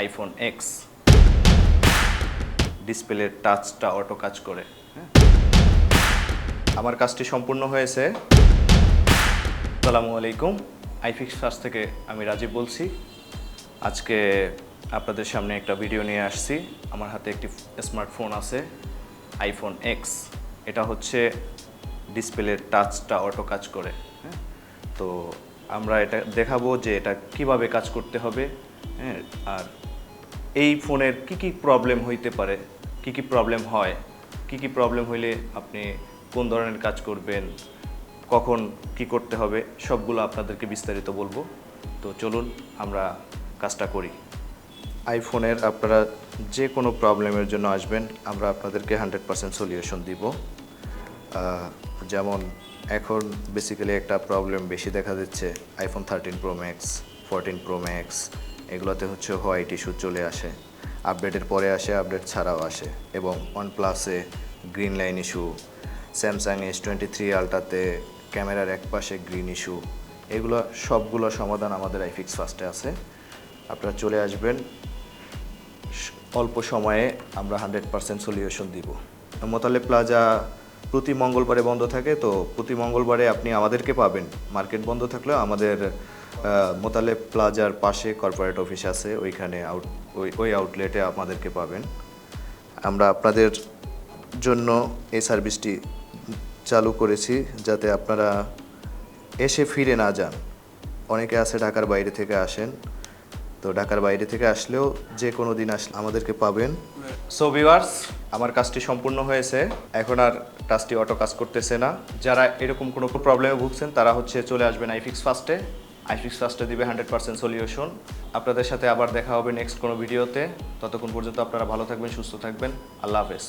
IPhone x ডিসপ্লের টাচটা auto কাজ করে হ্যাঁ? আমার কাজটি সম্পূর্ণ হয়েছে। আসসালামু আলাইকুম। আইফিক্স ফার্স্ট থেকে আমি রাজীব বলছি। আজকে আপনাদের সামনে একটা ভিডিও নিয়ে আসছি। আমার হাতে একটি স্মার্টফোন আছে আইফোন এক্স এটা হচ্ছে ডিসপ্লের টাচটা অটো কাজ করে হ্যাঁ? তো আমরা এটা দেখাবো যে এটা কীভাবে কাজ করতে হবে হ্যাঁ? আর এই ফোনের কি কি প্রবলেম হইতে পারে? কি কি প্রবলেম হয়? কি কি প্রবলেম হইলে আপনি কোন ধরনের কাজ করবেন? কখন কি করতে হবে? সবগুলো আপনাদেরকে বিস্তারিত বলব। তো চলুন, আমরা কাজটা করি। আইফোনের আপনারা যে কোনো প্রবলেমের জন্য আসবেন, আমরা আপনাদেরকে হান্ড্রেড পার্সেন্ট সলিউশন দিব। যেমন এখন বেসিক্যালি একটা প্রবলেম বেশি দেখা দিচ্ছে iPhone thirteen pro max fourteen pro max এগুলোতে হচ্ছে হোয়াইট ইস্যু চলে আসে। আপডেটের পরে আসে আপডেট ছাড়াও আসে। এবং ওয়ানপ্লাসে green line issue Samsung S twenty three আলট্রাতে ক্যামেরার এক পাশে গ্রিন ইস্যু এগুলো সবগুলো সমাধান আমাদের আইফিক্স ফার্স্টে আছে। আপনারা চলে আসবেন। অল্প সময়ে আমরা হান্ড্রেড পার্সেন্ট সলিউশন দিব। মোতালে প্লাজা প্রতি মঙ্গলবারে বন্ধ থাকে, তো প্রতি মঙ্গলবারে আপনি আমাদেরকে পাবেন। মার্কেট বন্ধ থাকলেও আমাদের আহ, মোতালে প্লাজার পাশে কর্পোরেট অফিস আছে ওইখানে আউট ওই ওই আউটলেটে আমাদেরকে পাবেন। আমরা আপনাদের জন্য এই সার্ভিসটি চালু করেছি যাতে আপনারা এসে ফিরে না যান। অনেকে আছে ঢাকার বাইরে থেকে আসেন। তো ঢাকার বাইরে থেকে আসলেও যে কোনো দিন আস আমাদেরকে পাবেন। সো ভিউয়ার্স আমার কাজটি সম্পূর্ণ হয়েছে। এখন আর কাজটি অটো কাজ করতেছে না। যারা এরকম কোনো প্রবলেমে ভুগছেন তারা হচ্ছে চলে আসবেন আইফিক্স ফার্স্টে আইফিক্স দিবে হান্ড্রেড পার্সেন্ট সলিউশন আপনাদের সাথে আবার দেখা হবে নেক্সট কোনো ভিডিওতে ততক্ষণ পর্যন্ত আপনারা ভালো থাকবেন, সুস্থ থাকবেন। আল্লাহ হাফেজ।